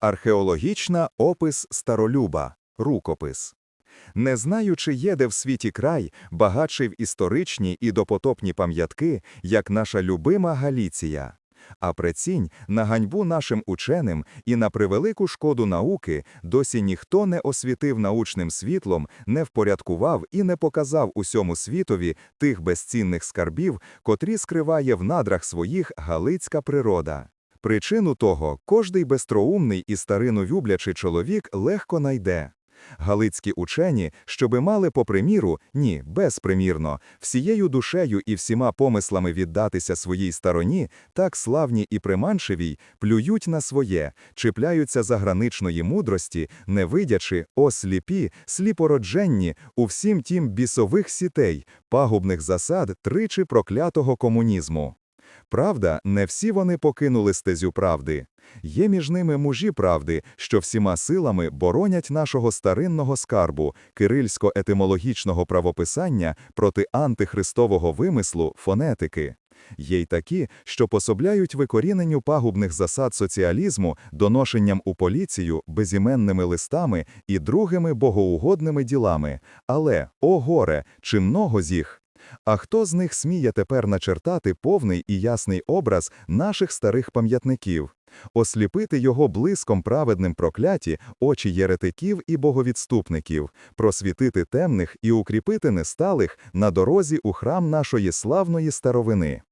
Археологічна опис старолюба. Рукопис. Не знаю, чи є де в світі край, багатший в історичні і допотопні пам'ятки, як наша любима Галіція. А прицінь на ганьбу нашим ученим і на превелику шкоду науки досі ніхто не освітив научним світлом, не впорядкував і не показав усьому світові тих безцінних скарбів, котрі скриває в надрах своїх галицька природа. Причину того кожний безтроумний і старину люблячий чоловік легко найде. Галицькі учені, щоби мали по приміру, ні, безпримірно, всією душею і всіма помислами віддатися своїй стороні, так славні і приманшивій, плюють на своє, чіпляються заграничної мудрості, не видячи, о сліпі, сліпородженні, у всім тім бісових сітей, пагубних засад тричі проклятого комунізму. Правда, не всі вони покинули стезю правди. Є між ними мужі правди, що всіма силами боронять нашого старинного скарбу, кирильсько-етимологічного правописання проти антихристового вимислу фонетики. Є й такі, що пособляють викоріненню пагубних засад соціалізму доношенням у поліцію, безіменними листами і другими богоугодними ділами. Але, о горе, чи много з їх? А хто з них сміє тепер начертати повний і ясний образ наших старих пам'ятників, осліпити його блиском праведним прокляті очі єретиків і боговідступників, просвітити темних і укріпити несталих на дорозі у храм нашої славної старовини?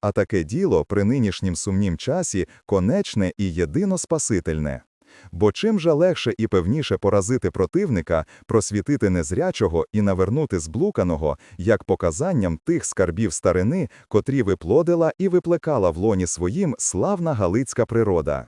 А таке діло при нинішнім сумнім часі конечне і єдино спасительне. Бо чим же легше і певніше поразити противника, просвітити незрячого і навернути зблуканого, як показанням тих скарбів старини, котрі виплодила і виплекала в лоні своїм славна галицька природа.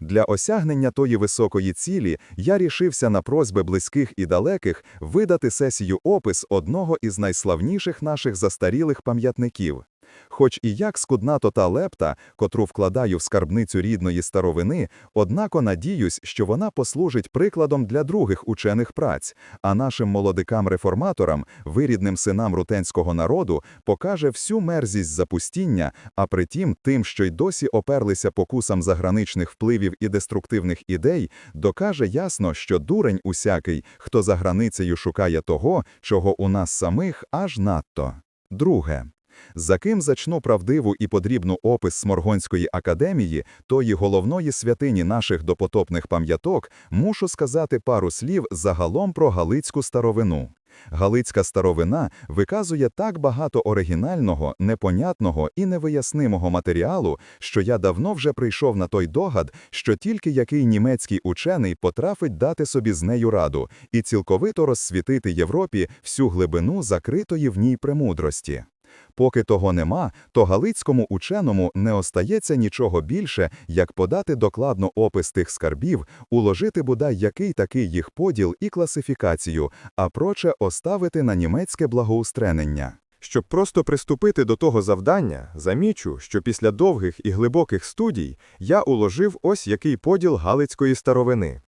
Для осягнення тої високої цілі я рішився на просьби близьких і далеких видати сесію опис одного із найславніших наших застарілих пам'ятників. Хоч і як скудна та лепта, котру вкладаю в скарбницю рідної старовини, однако надіюсь, що вона послужить прикладом для других учених праць, а нашим молодикам-реформаторам, вирідним синам рутенського народу, покаже всю мерзість запустіння, а притім тим, що й досі оперлися покусам заграничних впливів і деструктивних ідей, докаже ясно, що дурень усякий, хто за границею шукає того, чого у нас самих аж надто. Друге. За ким зачну правдиву і подрібну опис Сморгонської академії, тої головної святині наших допотопних пам'яток, мушу сказати пару слів загалом про Галицьку старовину. Галицька старовина виказує так багато оригінального, непонятного і невияснимого матеріалу, що я давно вже прийшов на той догад, що тільки який німецький учений потрафить дати собі з нею раду і цілковито розсвітити Європі всю глибину закритої в ній премудрості. Поки того нема, то галицькому ученому не остається нічого більше, як подати докладно опис тих скарбів, уложити бодай який такий їх поділ і класифікацію, а проче оставити на німецьке благоустренення. Щоб просто приступити до того завдання, замічу, що після довгих і глибоких студій я уложив ось який поділ Галицької старовини.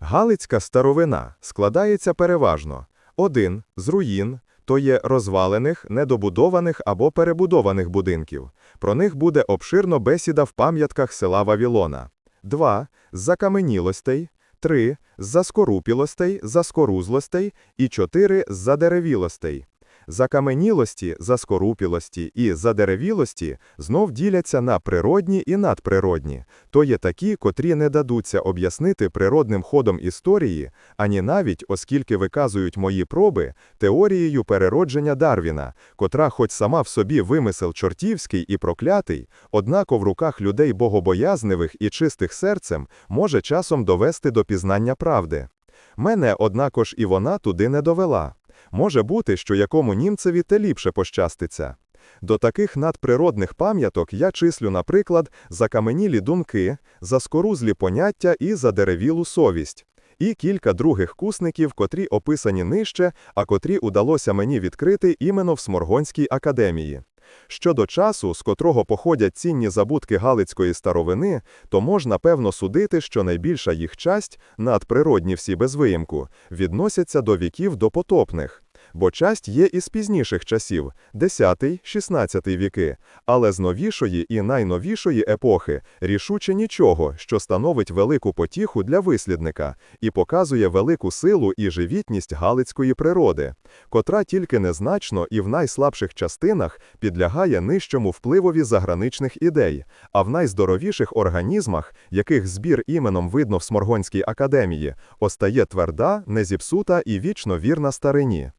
Галицька старовина складається переважно 1. з руїн, то є розвалених, недобудованих або перебудованих будинків. Про них буде обширно бесіда в пам'ятках села Вавілона. 2. З закаменілостей, 3. З заскорупілостей, заскорузлостей і 4. З задеревілостей. Закаменілості, заскорупілості і задеревілості знов діляться на природні і надприродні, то є такі, котрі не дадуться об'яснити природним ходом історії, ані навіть, оскільки виказують мої проби, теорією переродження Дарвіна, котра, хоч сама в собі вимисел чортівський і проклятий, однако в руках людей богобоязневих і чистих серцем може часом довести до пізнання правди. Мене, однакож, і вона туди не довела. Може бути, що якому німцеві те ліпше пощаститься. До таких надприродних пам'яток я числю, наприклад, закаменілі думки, заскорузлі поняття і задеревілу совість, і кілька других кусників, котрі описані нижче, а котрі удалося мені відкрити іменно в Сморгонській академії. Щодо часу, з котрого походять цінні забутки Галицької старовини, то можна певно судити, що найбільша їх часть, надприродні всі без виїмку, відносяться до віків допотопних. Бо часть є із пізніших часів 10-16 віки, але з новішої і найновішої епохи рішуче нічого, що становить велику потіху для вислідника і показує велику силу і живітність галицької природи, котра тільки незначно і в найслабших частинах підлягає нижчому впливові заграничних ідей, а в найздоровіших організмах, яких збір іменом видно в Сморгонській академії, остає тверда, незіпсута і вічно вірна старині.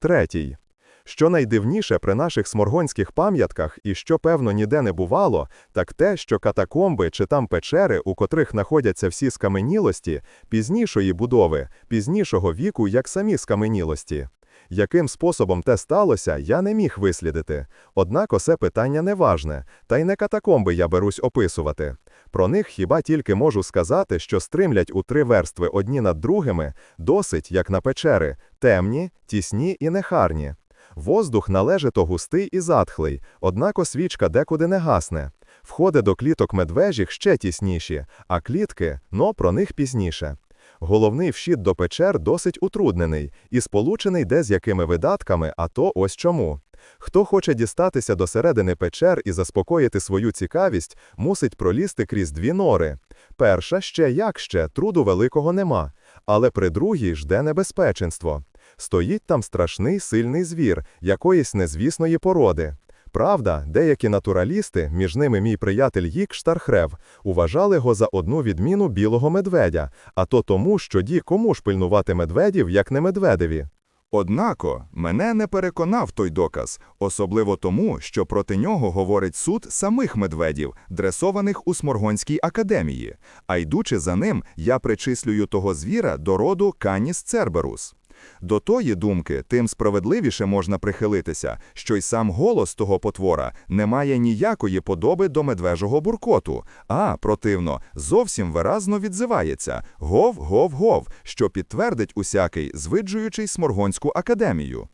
Третій. Що найдивніше при наших сморгонських пам'ятках і що, певно, ніде не бувало, так те, що катакомби чи там печери, у котрих знаходяться всі скаменілості, пізнішої будови, пізнішого віку, як самі скаменілості. Яким способом те сталося, я не міг вислідити. Однак осе питання неважне, та й не катакомби я берусь описувати. Про них хіба тільки можу сказати, що стримлять у три верстви одні над другими, досить, як на печери, темні, тісні і нехарні. Воздух належито густий і затхлий, однак освічка декуди не гасне. Входи до кліток медвежіх ще тісніші, а клітки, но про них пізніше. Головний вхід до печер досить утруднений і сполучений де з якими видатками, а то ось чому. Хто хоче дістатися до середини печер і заспокоїти свою цікавість, мусить пролізти крізь дві нори. Перша ще як ще, труду великого нема, але при другій жде небезпеченство. Стоїть там страшний сильний звір, якоїсь незвісної породи. Правда, деякі натуралісти, між ними мій приятель Їк Штархрев, уважали його за одну відміну білого медведя, а то тому, що ді кому ж пильнувати медведів, як не медведеві. Однако мене не переконав той доказ, особливо тому, що проти нього говорить суд самих медведів, дресованих у Сморгонській академії, а йдучи за ним, я причислюю того звіра до роду Каніс Церберус. До тої думки тим справедливіше можна прихилитися, що й сам голос того потвора не має ніякої подоби до медвежого буркоту, а, противно, зовсім виразно відзивається гов, гов, гов, що підтвердить усякий, звиджуючий Сморгонську академію.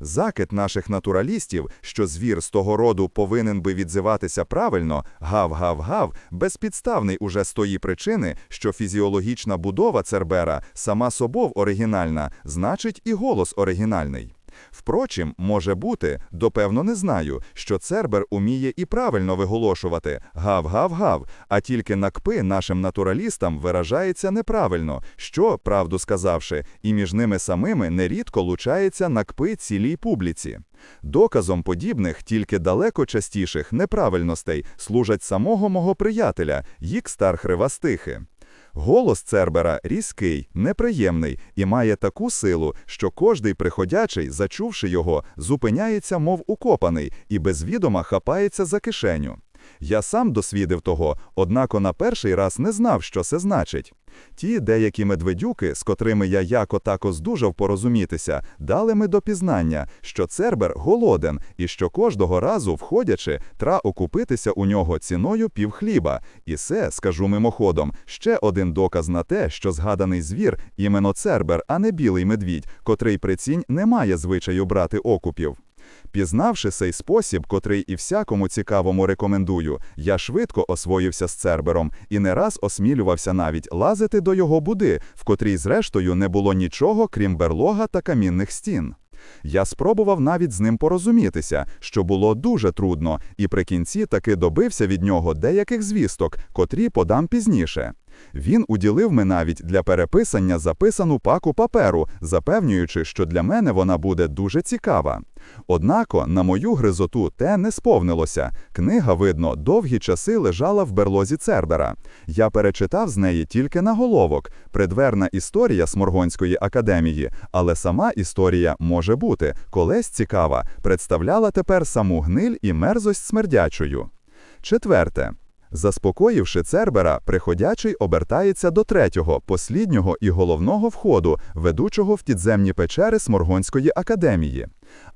Закид наших натуралістів, що звір з того роду повинен би відзиватися правильно, гав-гав-гав, безпідставний уже з тої причини, що фізіологічна будова Цербера сама собою оригінальна, значить і голос оригінальний. Впрочем, може бути, допевно не знаю, що Цербер уміє і правильно виголошувати гав-гав-гав, а тільки накпи нашим натуралістам виражається неправильно, що, правду сказавши, і між ними самими нерідко лучається накпи цілій публіці. Доказом подібних, тільки далеко частіших неправильностей служать самого мого приятеля, Їкстар Хривастихи. Голос Цербера різкий, неприємний і має таку силу, що кожний приходячий, зачувши його, зупиняється, мов укопаний, і без відома хапається за кишеню. Я сам досвідив того, однако на перший раз не знав, що це значить. Ті деякі медведюки, з котрими я яко тако здужав порозумітися, дали ми до пізнання, що Цербер голоден і що кожного разу, входячи, тра окупитися у нього ціною півхліба. І це, скажу мимоходом, ще один доказ на те, що згаданий звір іменно Цербер, а не білий медвідь, котрий прицінь не має звичаю брати окупів. Пізнавши цей спосіб, котрий і всякому цікавому рекомендую, я швидко освоївся з Цербером і не раз осмілювався навіть лазити до його буди, в котрій, зрештою, не було нічого, крім берлога та камінних стін. Я спробував навіть з ним порозумітися, що було дуже трудно, і при кінці таки добився від нього деяких звісток, котрі подам пізніше. Він уділив ми навіть для переписання записану паку паперу, запевнюючи, що для мене вона буде дуже цікава. Однако, на мою гризоту те не сповнилося. Книга, видно, довгі часи лежала в берлозі Цербера. Я перечитав з неї тільки наголовок, предверна історія Сморгонської академії, але сама історія може бути, колись цікава, представляла тепер саму гниль і мерзость смердячою. Четверте. Заспокоївши Цербера, приходячий обертається до третього, посліднього і головного входу, ведучого в підземні печери Сморгонської академії.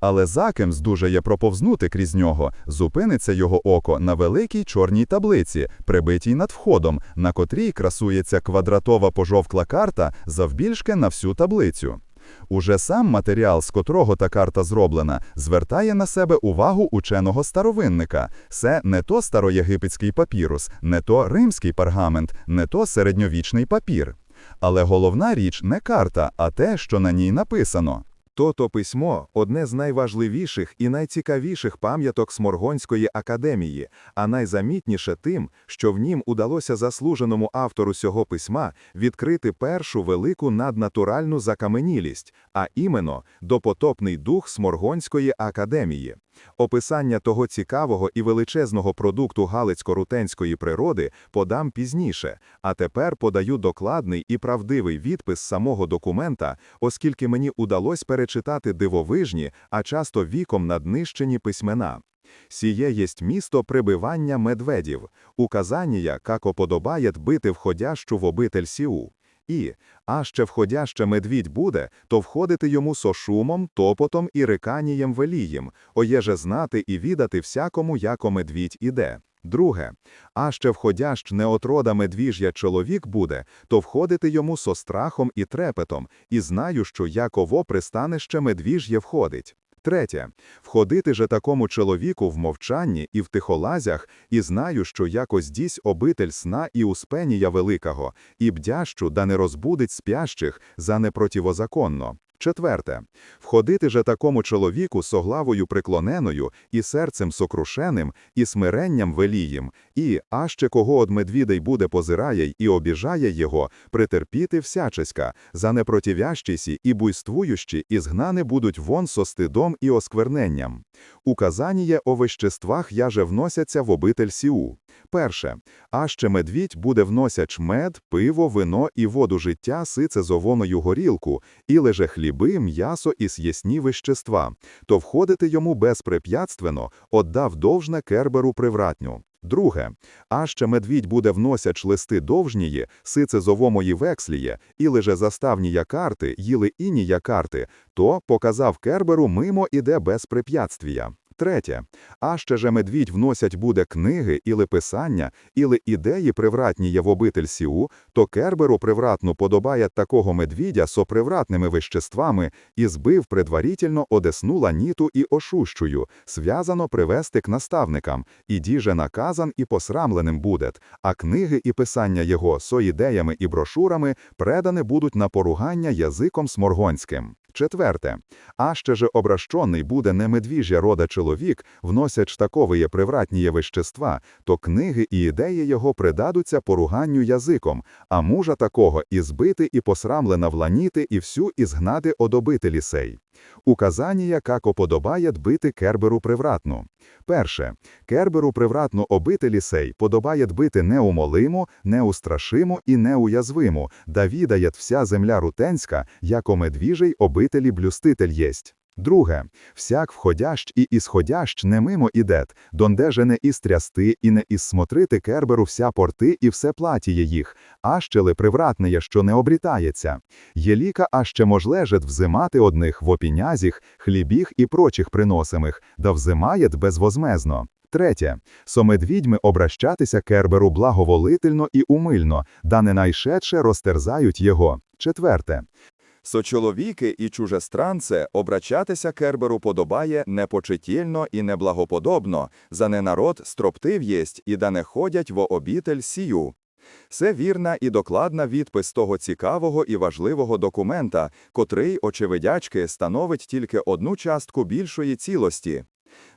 Але за ким здужає проповзнути крізь нього, зупиниться його око на великій чорній таблиці, прибитій над входом, на котрій красується квадратова пожовкла карта завбільшки на всю таблицю. Уже сам матеріал, з котрого та карта зроблена, звертає на себе увагу ученого старовинника. Це не то староєгипетський папірус, не то римський пергамент, не то середньовічний папір. Але головна річ не карта, а те, що на ній написано. То-то письмо – одне з найважливіших і найцікавіших пам'яток Сморгонської академії, а найзамітніше тим, що в нім удалося заслуженому автору цього письма відкрити першу велику наднатуральну закаменілість, а іменно допотопний дух Сморгонської академії. Описання того цікавого і величезного продукту галицько-рутенської природи подам пізніше, а тепер подаю докладний і правдивий відпис самого документа, оскільки мені удалось перечитати дивовижні, а часто віком наднищені письмена. Сіє єсть місто прибивання медведів, указання, како подобає бити входящу в обитель Сіу. І, а ще входяще медвідь буде, то входити йому со шумом, топотом і риканієм велієм, оєже знати і відати всякому, яко медвідь іде. Друге, а ще входящ неотрода медвіж'я чоловік буде, то входити йому со страхом і трепетом, і знаю, що яково пристанище медвіж'є входить. Третє, входити же такому чоловіку в мовчанні і в тихолазях, і знаю, що якось дісь обитель сна і успенія великого, і бдящу, да не розбудить спящих за непротивозаконно. Четверте, входити же такому чоловіку соглавою преклоненою, і серцем сокрушеним, і смиренням велієм, і, а ще кого од медвідей буде позирає і обіжає його, претерпіти всяческа, за непротивящісі і буйствуючі, і згнани будуть вон со стидом і оскверненням. Указаніє о веществах яже вносяться в обитель Сіу. Перше, а ще медвідь буде вносяч мед, пиво, вино і воду життя сице зовоною горілку, і леже хліби, м'ясо і с'єсні вещества, то входити йому безпрепятственно, отдав довжне керберу привратню. Друге, а ще медвідь буде вносяч листи довжнії, сице зовомої вексліє, і лиже заставнія карти, їли інія карти, то показав керберу мимо іде без препятствія. Третє, а ще же медвідь вносять буде книги, іли писання, іли ідеї привратніє в обитель Сіу, то керберу привратну подобає такого медвідя со привратними веществами і збив предварительно одесну ланіту і ошущую, связано привести к наставникам, і діже наказан і посрамленим будет, а книги і писання його со ідеями і брошурами предане будуть на поругання язиком сморгонським. Четверте, а ще же обращений буде не медвіжя рода чоловік, вносяч таковиє привратніє вещества, то книги і ідеї його придадуться поруганню язиком, а мужа такого і збити, і посрамлена вланіти, і всю ізгнати одобити лісей. сей. Указання, како подобає дбити керберу привратну. Перше, керберу привратну обителі сей подобає дбити неумолиму, неустрашиму і неуязвиму, да відає вся земля рутенська, яко медвіжий обителі блюститель єсть. Друге, всяк входящ і ісходящ не мимо ідет, донде же не із трясти і не із смотрити керберу вся порти і все платіє їх, а ще ли привратне, що не обрітається. Єліка а ще можлежет взимати одних в опінязіх, хлібіх і прочих приносимих, да взимаєт безвозмезно. Третє, со медвідьми обращатися керберу благоволительно і умильно, да не найшедше розтерзають його. Четверте, Сочоловіки і чужестранце обрачатися Керберу подобає непочетільно і неблагоподобно, за ненарод строптив єсть і да не ходять во обітель сію. Це вірна і докладна відпис того цікавого і важливого документа, котрий, очевидячки, становить тільки одну частку більшої цілості.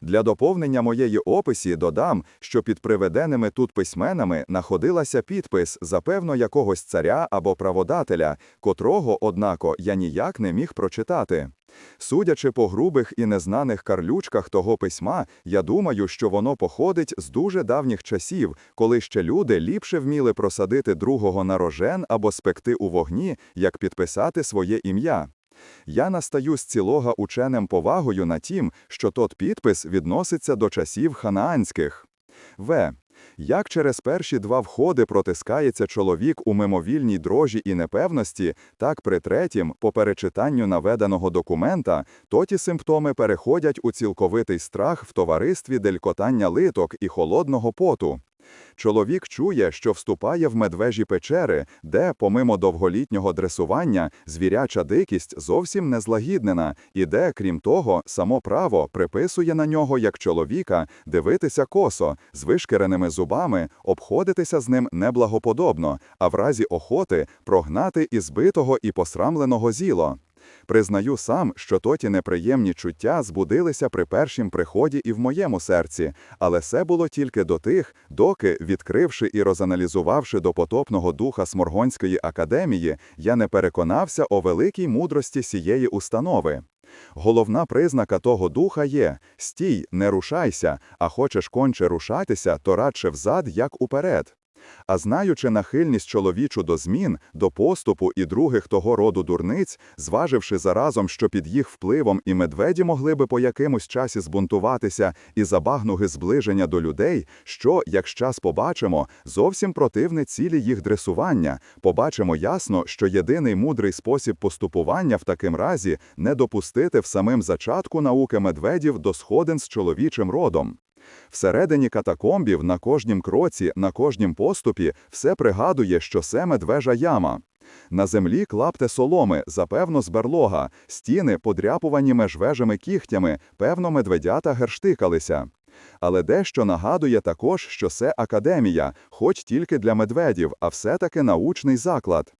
Для доповнення моєї описі додам, що під приведеними тут письменами находилася підпис, запевно, якогось царя або праводателя, котрого, однако, я ніяк не міг прочитати. Судячи по грубих і незнаних карлючках того письма, я думаю, що воно походить з дуже давніх часів, коли ще люди ліпше вміли просадити другого на рожен або спекти у вогні, як підписати своє ім'я. Я настаю з цілога ученим повагою на тім, що тот підпис відноситься до часів ханаанських. В. Як через перші два входи протискається чоловік у мимовільній дрожі і непевності, так при третім, по перечитанню наведеного документа, тоті симптоми переходять у цілковитий страх в товаристві делькотання литок і холодного поту. Чоловік чує, що вступає в медвежі печери, де, помимо довголітнього дресування, звіряча дикість зовсім не злагіднена, і де, крім того, само право приписує на нього як чоловіка дивитися косо, з вишкіреними зубами, обходитися з ним неблагоподобно, а в разі охоти прогнати і збитого і посрамленого зіло. Признаю сам, що тоті неприємні чуття збудилися при першім приході і в моєму серці, але це було тільки до тих, доки, відкривши і розаналізувавши допотопного духа Сморгонської академії, я не переконався о великій мудрості сієї установи. Головна признака того духа є стій, не рушайся, а хочеш конче рушатися, то радше взад, як уперед. А знаючи нахильність чоловічу до змін, до поступу і других того роду дурниць, зваживши заразом, що під їх впливом і медведі могли би по якимось часі збунтуватися і забагнуги зближення до людей, що, як час побачимо, зовсім противне цілі їх дресування, побачимо ясно, що єдиний мудрий спосіб поступування в таким разі не допустити в самим зачатку науки медведів до сходин з чоловічим родом. Всередині катакомбів на кожнім кроці, на кожнім поступі все пригадує, що це медвежа яма. На землі клапте соломи, запевно з берлога, стіни подряпувані межвежими кігтями, певно, медведята герштикалися. Але дещо нагадує також, що це академія, хоч тільки для медведів, а все-таки научний заклад.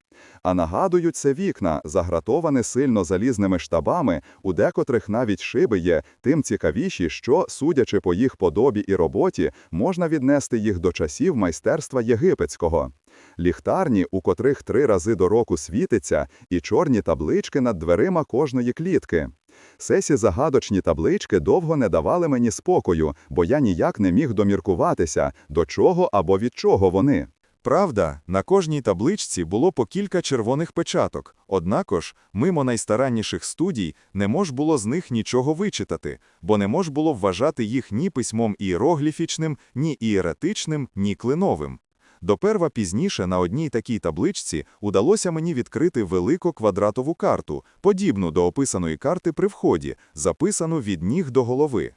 А нагадують це вікна, загратовані сильно залізними штабами, у декотрих навіть шиби є, тим цікавіші, що, судячи по їх подобі і роботі, можна віднести їх до часів майстерства єгипетського. Ліхтарні, у котрих три рази до року світиться, і чорні таблички над дверима кожної клітки. Сесі загадочні таблички довго не давали мені спокою, бо я ніяк не міг доміркуватися, до чого або від чого вони. Правда, на кожній табличці було по кілька червоних печаток, однакож, мимо найстаранніших студій, не мож було з них нічого вичитати, бо не мож було вважати їх ні письмом іерогліфічним, ні іеретичним, ні клиновим. Доперва пізніше на одній такій табличці удалося мені відкрити велику квадратову карту, подібну до описаної карти при вході, записану від ніг до голови.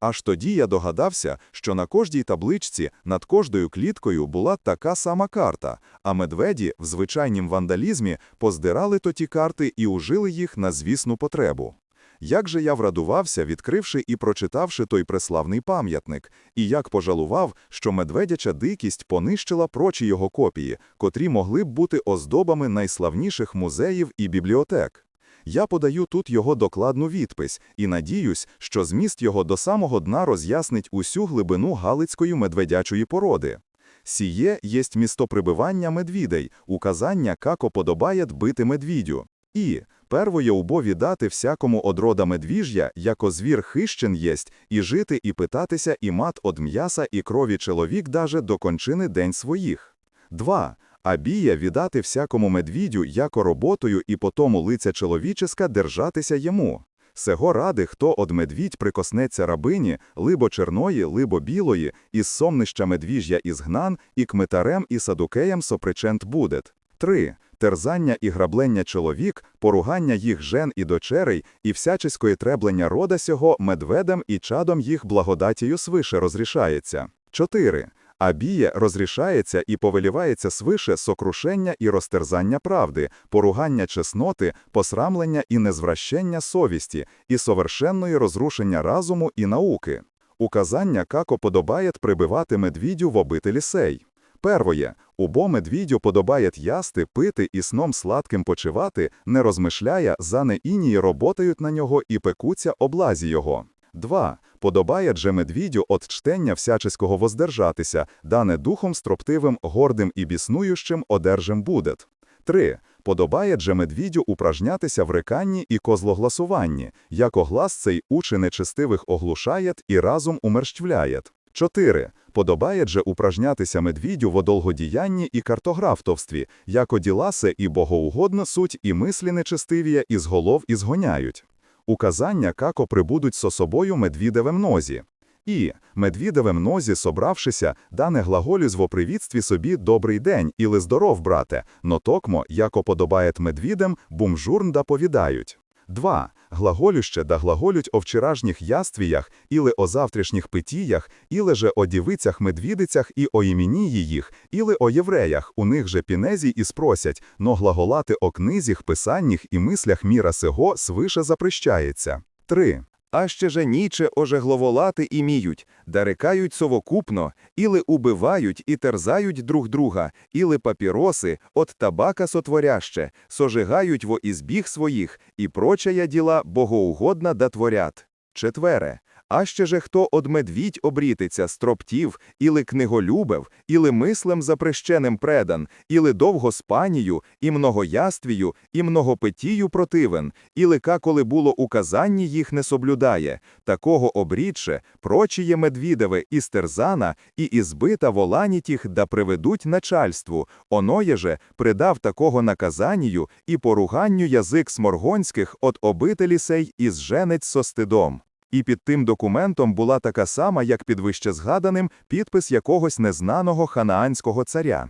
Аж тоді я догадався, що на кожній табличці над кожною кліткою була така сама карта, а медведі в звичайнім вандалізмі поздирали то ті карти і ужили їх на звісну потребу. Як же я врадувався, відкривши і прочитавши той преславний пам'ятник, і як пожалував, що медведяча дикість понищила прочі його копії, котрі могли б бути оздобами найславніших музеїв і бібліотек. Я подаю тут його докладну відпись і надіюсь, що зміст його до самого дна роз'яснить усю глибину галицької медведячої породи. Сіє єсть місто прибивання медвідей, указання, како подобає дбити медвідю. І первоє убові дати всякому одрода медвіж'я, яко звір хищен єсть, і жити і питатися і мат од м'яса і крові чоловік даже до кончини день своїх. 2. А бія віддати всякому медвідю, яко роботою і потому лиця чоловіческа держатися йому. Сего ради, хто од медвідь прикоснеться рабині, либо черної, либо білої, із сомнища медвіж'я ізгнан, і кметарем і садукеєм сопричент будет. 3. Терзання і граблення чоловік, поругання їх жен і дочерей, і всяческої треблення рода сього медведем і чадом їх благодатію свише розрішається. 4. А біє розрішається і повелівається свише сокрушення і розтерзання правди, поругання чесноти, посрамлення і незвращення совісті, і совершенної розрушення разуму і науки. Указання, како подобає прибивати медвідю в обителі сей. Первоє, убо медвідю подобає ясти, пити і сном сладким почивати, не розмишляє, за не інії роботають на нього і пекуться облазі його. 2. Подобає же медвідю от чтення всяческого воздержатися, дане духом строптивим, гордим і біснуючим одержим будет. 3. Подобає же медвідю упражнятися в реканні і козлогласуванні, яко глас цей учи нечестивих оглушаєт і разум умерщвляєт. 4. Подобає же упражнятися медвідю в одолгодіянні і картографтовстві, яко діласе і богоугодно суть, і мислі нечестивія із голов ізгоняють. Указання, како прибудуть со собою медвідевем нозі. І, медвідевем нозі, собравшися, дане глаголюсь в опривітстві собі «добрий день» іли здоров, брате, но токмо, яко подобаєт медвідем, бумжурн да повідають. 2. Глаголюще да глаголють о вчорашніх яствіях, іли о завтрашніх питіях, іли же о дівицях-медвідицях і о імені їх, іли о євреях, у них же пінезі і спросять, но глаголати о книзіх, писанніх і мислях міра сего свише запрещається. 3. А ще же ніче ожегловолати іміють, міють, рекають совокупно, іли убивають і терзають друг друга, іли папіроси, от табака сотворяще, сожигають во ізбіг своїх, і прочая діла богоугодна да творят. Четвере. А ще же хто од медвідь обрітиться, строптів, іли книголюбев, іли мислем запрещеним предан, іли довго спанію, і многояствію, і многопитію противен, іли ка коли було указанні їх не соблюдає, такого обрідше, прочіє медвідеве і стерзана, і ізбита волані тіх да приведуть начальству, оноє же придав такого наказанію і поруганню язик сморгонських от обителі сей із женець со стидом. І під тим документом була така сама, як під вищезгаданим, підпис якогось незнаного ханаанського царя.